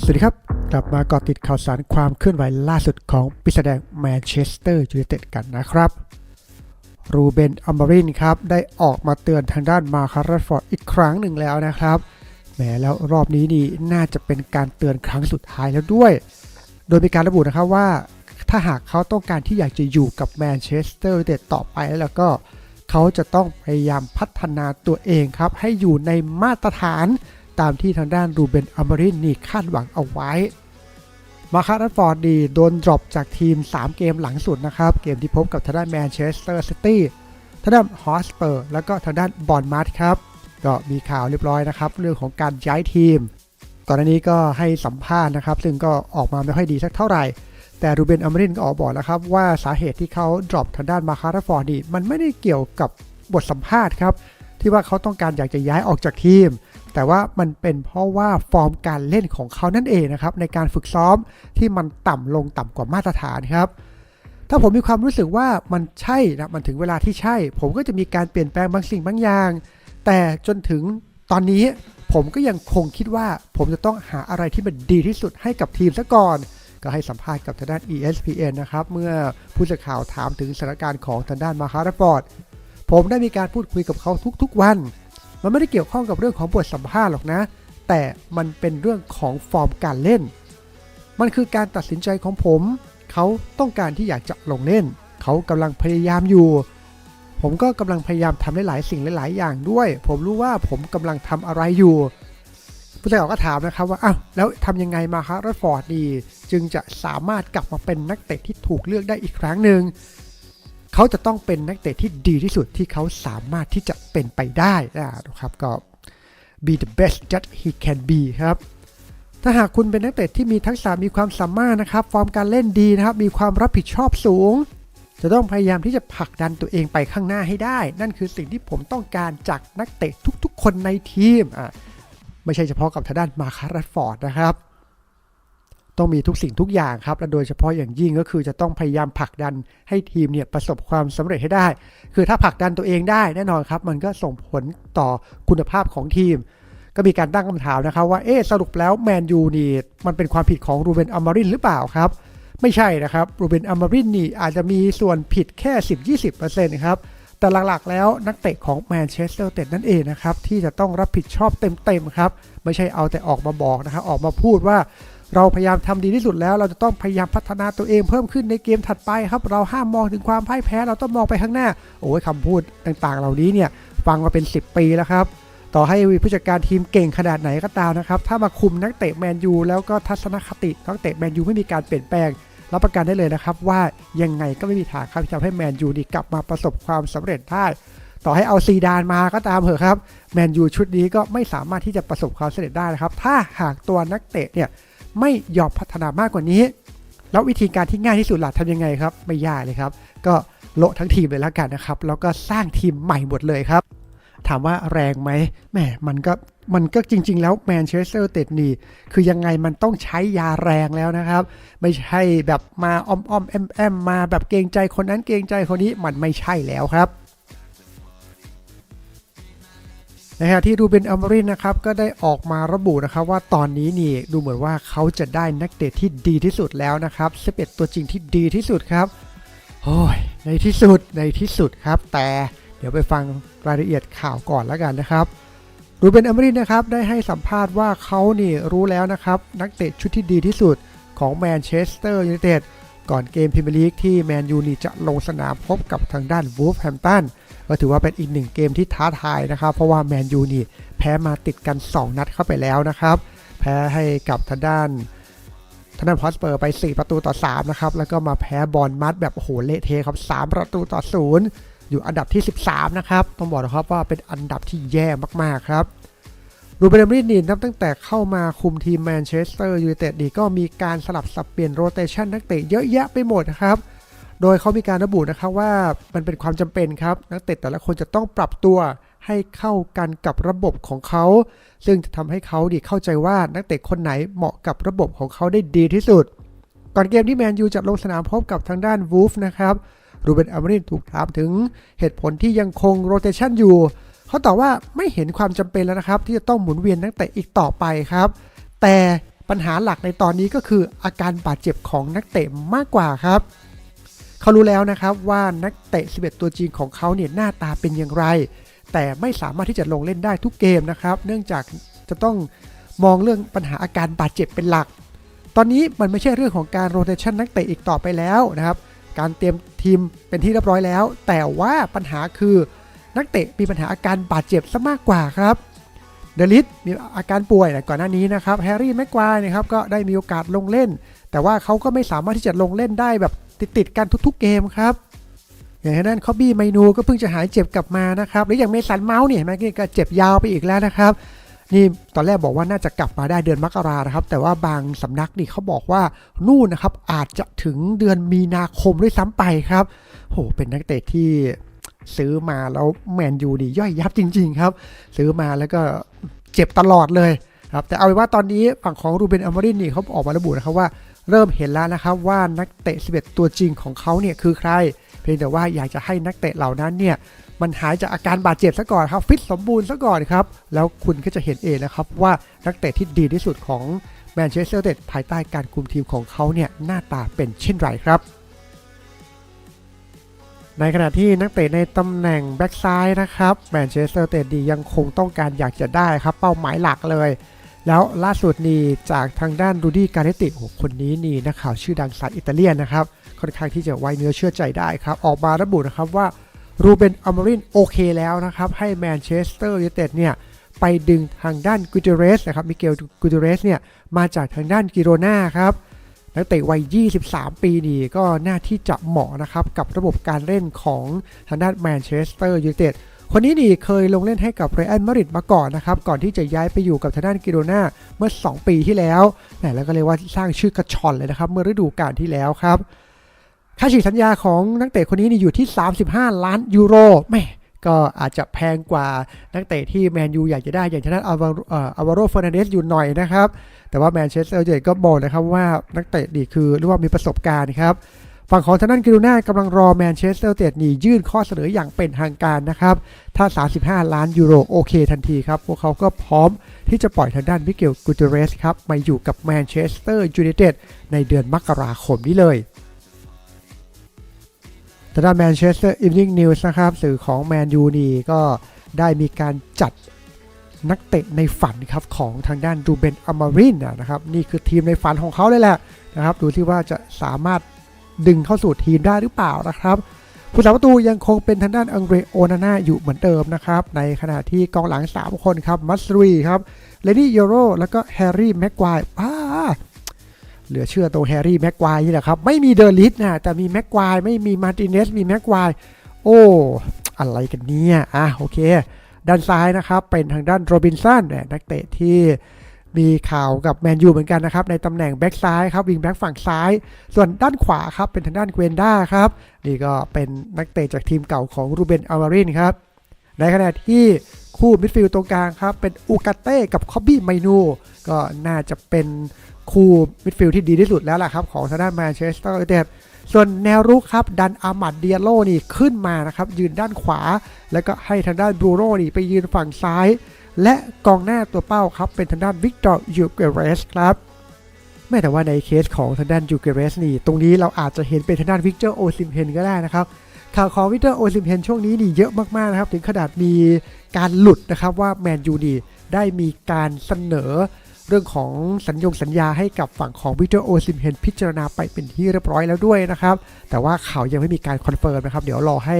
สวัสดีครับ กลับมาเกาะติดข่าวสารความเคลื่อนไหวล่าสุดของปิศแดงแมนเชสเตอร์ยูไนเต็ดกันนะครับ รูเบนอัมบรินครับ ได้ออกมาเตือนทางด้านมาคาร์ฟอร์ดอีกครั้งหนึ่งแล้วนะครับแหมแล้วรอบนี้นี่น่าจะเป็นการเตือนครั้งสุดท้ายแล้วด้วย โดยมีการระบุนะครับว่า ถ้าหากเขาต้องการที่อยากจะอยู่กับแมนเชสเตอร์ยูไนเต็ดต่อไปแล้วก็เขาจะต้องพยายามพัฒนาตัวเองครับ ให้อยู่ในมาตรฐาน ตามที่ทางด้านรูเบนอัมบรินนี่คาดหวังเอาไว้ มาคาร์ฟอร์ดดีโดนดรอปจากทีม 3 เกมหลังสุดนะครับ เกมที่พบกับทางด้านแมนเชสเตอร์ซิตี้ทางด้านฮอสเปอร์ แล้วก็ทางด้านบอลมาร์ทครับ ก็มีข่าวเรียบร้อยนะครับ เรื่องของการย้ายทีม ก่อนหน้านี้ก็ให้สัมภาษณ์นะครับ ซึ่งก็ออกมาไม่ค่อยดีสักเท่าไหร่ แต่รูเบนอัมรินก็ออกบอกแล้วครับว่าสาเหตุที่เขาดรอปทางด้านมาคาร์ฟอร์ดนี่มันไม่ได้เกี่ยวกับบทสัมภาษณ์ครับ ที่ว่าเขาต้องการอยากจะย้ายออกจากทีม แต่ว่ามันเป็นเพราะว่าฟอร์มการเล่นของเขานั่นเองนะครับในการฝึกซ้อมที่มันต่ำลงต่ำกว่ามาตรฐานครับถ้าผมมีความรู้สึกว่ามันใช่นะมันถึงเวลาที่ใช่ ผมก็จะมีการเปลี่ยนแปลงบางสิ่งบางอย่าง แต่จนถึงตอนนี้ผมก็ยังคงคิดว่าผมจะต้องหาอะไรที่มันดีที่สุดให้กับทีมซะก่อน ก็ให้สัมภาษณ์กับทางด้าน ESPN นะครับ เมื่อผู้สื่อข่าวถามถึงสถานการณ์ของทางด้านมาคาร์ฟอร์ด ผมได้มีการพูดคุยกับเขาทุกๆวัน มันไม่ได้เกี่ยวข้องกับเรื่องของบทสัมภาษณ์หรอกนะ แต่มันเป็นเรื่องของฟอร์มการเล่น มันคือการตัดสินใจของผม เขาต้องการที่อยากจะลงเล่น เขากำลังพยายามอยู่ ผมก็กำลังพยายามทำหลายๆสิ่งหลาย ๆ อย่างด้วย ผมรู้ว่าผมกำลังทำอะไรอยู่ผู้สื่อข่าวก็ถามนะครับว่าอ้าวแล้วทำยังไงมาครับรัฟฟอร์ดดี จึงจะสามารถกลับมาเป็นนักเตะที่ถูกเลือกได้อีกครั้งหนึ่ง เขาจะต้องเป็นนักเตะที่ดีที่สุดที่เขาสามารถที่จะเป็นไปได้นะครับก็ be the best that he can be ครับ ถ้าหากคุณเป็นนักเตะที่มีทักษะมีความสามารถนะครับ ฟอร์มการเล่นดีนะครับ มีความรับผิดชอบสูง จะต้องพยายามที่จะผลักดันตัวเองไปข้างหน้าให้ได้ นั่นคือสิ่งที่ผมต้องการจากนักเตะทุกๆ คนในทีมอะไม่ใช่เฉพาะกับทางด้านมาคาร์ฟอร์ดนะครับ ต้องมีทุกสิ่งทุกอย่างครับ และโดยเฉพาะอย่างยิ่งก็คือจะต้องพยายามผลักดันให้ทีมเนี่ยประสบความสำเร็จให้ได้ คือถ้าผลักดันตัวเองได้แน่นอนครับ มันก็ส่งผลต่อคุณภาพของทีม ก็มีการตั้งคำถามนะครับว่าเอ๊สรุปแล้วแมนยูนี่มันเป็นความผิดของรูเบนอัมมารินหรือเปล่าครับ ไม่ใช่นะครับรูเบนอัมมารินนี่อาจจะมีส่วนผิดแค่ 10-20%ครับแต่หลักๆ แล้วนักเตะของแมนเชสเตอร์เต็ดนั่นเองนะครับที่จะต้องรับผิดชอบเต็มๆครับ ไม่ใช่เอาแต่ออกมาบอกนะครับออกมาพูดว่า เราพยายามทำดีที่สุดแล้ว เราจะต้องพยายามพัฒนาตัวเองเพิ่มขึ้นในเกมถัดไปครับ เราห้ามมองถึงความพ่ายแพ้ เราต้องมองไปข้างหน้า โอ้ยคำพูดต่างๆ เหล่านี้เนี่ยฟังมาเป็น 10 ปีแล้วครับ ต่อให้ผู้จัดการทีมเก่งขนาดไหนก็ตามนะครับ ถ้ามาคุมนักเตะแมนยูแล้วก็ทัศนคตินักเตะแมนยูไม่มีการเปลี่ยนแปลงรับประกันได้เลยนะครับ ว่ายังไงก็ไม่มีทางครับที่ทำให้แมนยูนี่กลับมาประสบความสำเร็จได้ต่อให้เอาซีดานมาก็ตามเถอะครับแมนยูชุดนี้ก็ไม่สามารถที่จะประสบความสำเร็จได้นะครับ ถ้าหากตัวนักเตะเนี่ย ไม่ยอมพัฒนามากกว่านี้ แล้ววิธีการที่ง่ายที่สุดหล่ะทำยังไงครับ ไม่ยากเลยครับ ก็โละทั้งทีมเลยแล้วกันนะครับ แล้วก็สร้างทีมใหม่หมดเลยครับ ถามว่าแรงไหมแหมมันก็มันก็จริง ๆ แล้วแมนเชสเตอร์เต็ดนี่คือยังไงมันต้องใช้ยาแรงแล้วนะครับ ไม่ใช่แบบมาอ้อมอ้อมแอมแอมมาแบบเกรงใจคนนั้นเกรงใจคนนี้มันไม่ใช่แล้วครับ ในขณะที่รูเบนอัมรินนะครับก็ได้ออกมาระบุนะครับว่าตอนนี้นี่ดูเหมือนว่าเขาจะได้นักเตะที่ดีที่สุดแล้วนะครับ11ตัวจริงที่ดีที่สุดครับโอ้ยในที่สุดในที่สุดครับ แต่เดี๋ยวไปฟังรายละเอียดข่าวก่อนแล้วกันนะครับรูเบนอัมรินนะครับได้ให้สัมภาษณ์ว่าเขานี่รู้แล้วนะครับ นักเตะชุดที่ดีที่สุดของแมนเชสเตอร์ยูไนเต็ด ก่อนเกมพรีเมียร์ลีกที่แมนยูนี่จะลงสนามพบกับทางด้านวูฟแฮมตันก็ถือว่าเป็นอีกหนึ่งเกมที่ท้าทายนะครับ เพราะว่าแมนยูนี่แพ้มาติดกัน 2 นัดเข้าไปแล้วนะครับ แพ้ให้กับทางด้านทางด้านพอสเปอร์ไป 4 ประตูต่อ 3 นะครับ แล้วก็มาแพ้บอลมัดแบบโหเละเทะครับ 3 ประตูต่อ 0 อยู่อันดับที่ 13 นะครับ ต้องบอกนะครับว่าเป็นอันดับที่แย่มากๆครับ รูเบนบรินีนับตั้งแต่เข้ามาคุมทีมแมนเชสเตอร์ยูไนเต็ดดีก็มีการสลับสับเปลี่ยนโรเตชันนักเตะเยอะแยะไปหมดนะครับ โดยเขามีการระบุนะครับว่ามันเป็นความจำเป็นครับ นักเตะแต่ละคนจะต้องปรับตัวให้เข้ากันกับระบบของเขา ซึ่งจะทำให้เขาดีเข้าใจว่านักเตะคนไหนเหมาะกับระบบของเขาได้ดีที่สุด ก่อนเกมที่แมนยูจะลงสนามพบกับทางด้านวูฟนะครับรูเบนอัมรินถูกถามถึงเหตุผลที่ยังคงโรเตชันอยู่ เขาตอบว่าไม่เห็นความจำเป็นแล้วนะครับ ที่จะต้องหมุนเวียนนักเตะอีกต่อไปครับ แต่ปัญหาหลักในตอนนี้ก็คืออาการบาดเจ็บของนักเตะมากกว่าครับเขารู้แล้วนะครับว่านักเตะ 11 ตัวจริงของเขาเนี่ยหน้าตาเป็นอย่างไร แต่ไม่สามารถที่จะลงเล่นได้ทุกเกมนะครับ เนื่องจากจะต้องมองเรื่องปัญหาอาการบาดเจ็บเป็นหลัก ตอนนี้มันไม่ใช่เรื่องของการโรเตชันนักเตะอีกต่อไปแล้วนะครับ การเตรียมทีมเป็นที่เรียบร้อยแล้ว แต่ว่าปัญหาคือ นักเตะมีปัญหาอาการบาดเจ็บซะมากกว่าครับเดลิสมีอาการป่วยนะก่อนหน้านี้นะครับแฮร์รี่แม็กควายนะครับก็ได้มีโอกาสลงเล่น แต่ว่าเขาก็ไม่สามารถที่จะลงเล่นได้แบบติดๆกันทุกๆเกมครับอย่างนั้นคอบบี้ไมนูก็เพิ่งจะหายเจ็บกลับมานะครับหรืออย่างเมสันเมาส์เนี่ยเห็นไหมก็เจ็บยาวไปอีกแล้วนะครับนี่ตอนแรกบอกว่าน่าจะกลับมาได้เดือนมกรานะครับ แต่ว่าบางสำนักนี่เขาบอกว่านู่นนะครับอาจจะถึงเดือนมีนาคมด้วยซ้ำไปครับโหเป็นนักเตะที่ ซื้อมาแล้วแมนยูดีย่อยยับจริง ๆ ครับ ซื้อมาแล้วก็เจ็บตลอดเลยครับแต่เอาเป็นว่าตอนนี้ฝั่งของรูเบนอัมรินนี่เขาออกมาระบุนะครับว่าเริ่มเห็นแล้วนะครับว่านักเตะ 11 ตัวจริงของเขาเนี่ยคือใคร เพียงแต่ว่าอยากจะให้นักเตะเหล่านั้นเนี่ยมันหายจากอาการบาดเจ็บซะก่อนครับฟิตสมบูรณ์ซะก่อนครับแล้วคุณก็จะเห็นเองนะครับว่านักเตะที่ดีที่สุดของแมนเชสเตอร์เดภายใต้การคุมทีมของเขาเนี่ยหน้าตาเป็นเช่นไรครับ ในขณะที่นักเตะในตำแหน่งแบ็กซ้ายนะครับแมนเชสเตอร์เตดียังคงต้องการอยากจะได้ครับเป้าหมายหลักเลย แล้วล่าสุดนี่จากทางด้านรูดี้การเนติโอ้คนนี้นี่นักข่าวชื่อดังสายอิตาเลียนนะครับค่อนข้างที่จะไว้เนื้อเชื่อใจได้ครับ ออกมาระบุนะครับว่ารูเบนอมารินโอเคแล้วนะครับ ให้แมนเชสเตอร์ยูไนเต็ดเนี่ยไปดึงทางด้านกูเตเรสนะครับมิเกลกูเตเรสเนี่ยมาจากทางด้านกิโรนาครับ นักเตะวัย 23 ปีนี่ก็น่าที่จะเหมาะนะครับกับระบบการเล่นของทางด้านแมนเชสเตอร์ยูไนเต็ดคนนี้นี่เคยลงเล่นให้กับเรอัลมาดริดมาก่อนนะครับ ก่อนที่จะย้ายไปอยู่กับทางด้านกิโรนาเมื่อ 2 ปีที่แล้วแหมแล้วก็เรียว่าสร้างชื่อกระชอนเลยนะครับ เมื่อฤดูกาลที่แล้วครับ ค่าฉีกสัญญาของนักเตะคนนี้นี่อยู่ที่ 35 ล้านยูโรแม่ ก็อาจจะแพงกว่านักเตะที่แมนยูอยากจะได้อย่างทางด้านอัลวาเอ่ออัลวาโรเฟอร์นันเดสอยู่หน่อยนะครับ แต่ว่าแมนเชสเตอร์ยูไนเต็ดก็บอกนะครับว่านักเตะดีคือเรียกว่ามีประสบการณ์ครับฝั่งของทางด้านกิโรน่ากำลังรอแมนเชสเตอร์ยูไนเต็ดนี่ยื่นข้อเสนออย่างเป็นทางการนะครับ ถ้า 35 ล้านยูโรโอเคทันทีครับ พวกเขาก็พร้อมที่จะปล่อยทางด้านมิเกลกูเตเรสครับมาอยู่กับแมนเชสเตอร์ยูไนเต็ดในเดือนมกราคมนี้เลย ทางด้านแมนเชสเตอร์อีฟนิ่งนิวส์นะครับสื่อของแมนยูนีก็ได้มีการจัดนักเตะในฝันครับของทางด้านดูเบนอมารินนะครับนี่คือทีมในฝันของเขาเลยแหละนะครับดูที่ว่าจะสามารถดึงเข้าสู่ทีมได้หรือเปล่านะครับ ผู้สาประตูยังคงเป็นทางด้านอังเรโอนาน่าอยู่เหมือนเดิมนะครับ ในขณะที่กองหลัง 3 คนครับมัสรีครับเลดี้โยโรแล้วก็แฮร์รี่แม็กควายอ้า เหลือเชื่อตัวแฮร์รี่แม็กควายนี่แหละครับ ไม่มีเดอลิสนะแต่มีแม็กควายไม่มีมาร์ติเนสมีแม็กควายโอ้อะไรกันเนี่ยอะโอเค ด้านซ้ายนะครับเป็นทางด้านโรบินสันเนี่ยนักเตะที่มีข่าวกับแมนยูเหมือนกันนะครับ ในตำแหน่งแบ็กซ้ายครับวิงแบ็กฝั่งซ้าย ส่วนด้านขวาครับเป็นทางด้านเกวนด้าครับ นี่ก็เป็นนักเตะจากทีมเก่าของรูเบนอัลวารินครับในขณะที่คู่มิดฟิลด์ตรงกลางครับ เป็นอูกาเต้กับคอบบี้ไมนู ก็น่าจะเป็น คู่มิดฟิลด์ที่ดีที่สุดแล้วล่ะครับ ของทางด้านแมนเชสเตอร์ยูไนเต็ดส่วนแนวรุกครับ ดันอามัดเดียโลนี่ขึ้นมานะครับ ยืนด้านขวา แล้วก็ให้ทางด้านบรูโน่นี่ไปยืนฝั่งซ้าย และกองหน้าตัวเป้าครับ เป็นทางด้านวิกตอร์ยูเกเรสครับไม่แต่ว่าในเคสของทางด้านยูเกเรสนี่ ตรงนี้เราอาจจะเห็นเป็นทางด้านวิกเตอร์โอซิมเพนก็ได้นะครับข่าวของวิกเตอร์โอซิมเพนช่วงนี้นี่เยอะมากๆนะครับ ถึงขนาดมีการหลุดนะครับว่าแมนยูนี่ได้มีการเสนอ รื่องของสัญญงสัญญาให้กับฝั่งของวิกเตอร์โอซิมเพนพิจารณาไปเป็นที่เรียบร้อยแล้วด้วยนะครับ แต่ว่าข่าวยังไม่มีการคอนเฟิร์มนะครับ เดี๋ยวรอให้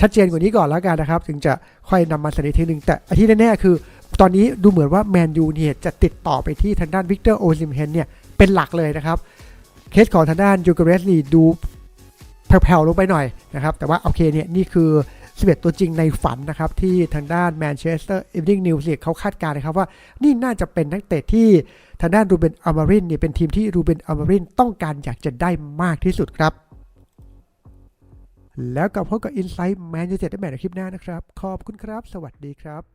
ชัดเจนกว่านี้ก่อนแล้วกันนะครับ ถึงจะค่อยนำมาเสนอทีหนึ่งแต่ที่แน่ๆคือ ตอนนี้ดูเหมือนว่าแมนยูเนี่ยจะติดต่อไปที่ทางด้านวิกเตอร์โอซิมเฮนเนี่ยเป็นหลักเลยนะครับ เคสของทางด้านยูเกเรสนี่ดูแผ่วๆลงไปหน่อยนะครับ แต่ว่าโอเคเนี่ยนี่คือ 11 ตัวจริงในฝันนะครับ ที่ทางด้านแมนเชสเตอร์อีฟนิ่งนิวส์เขาคาดการณ์นะครับว่านี่น่าจะเป็นนักเตะที่ทางด้านรูเบนอมารินเนี่ยเป็นทีมที่รูเบนอมารินต้องการอยากจะได้มากที่สุดครับ แล้วกลับพบกับ Insight Man United ได้ใหม่ในคลิปหน้านะครับ ขอบคุณครับ สวัสดีครับ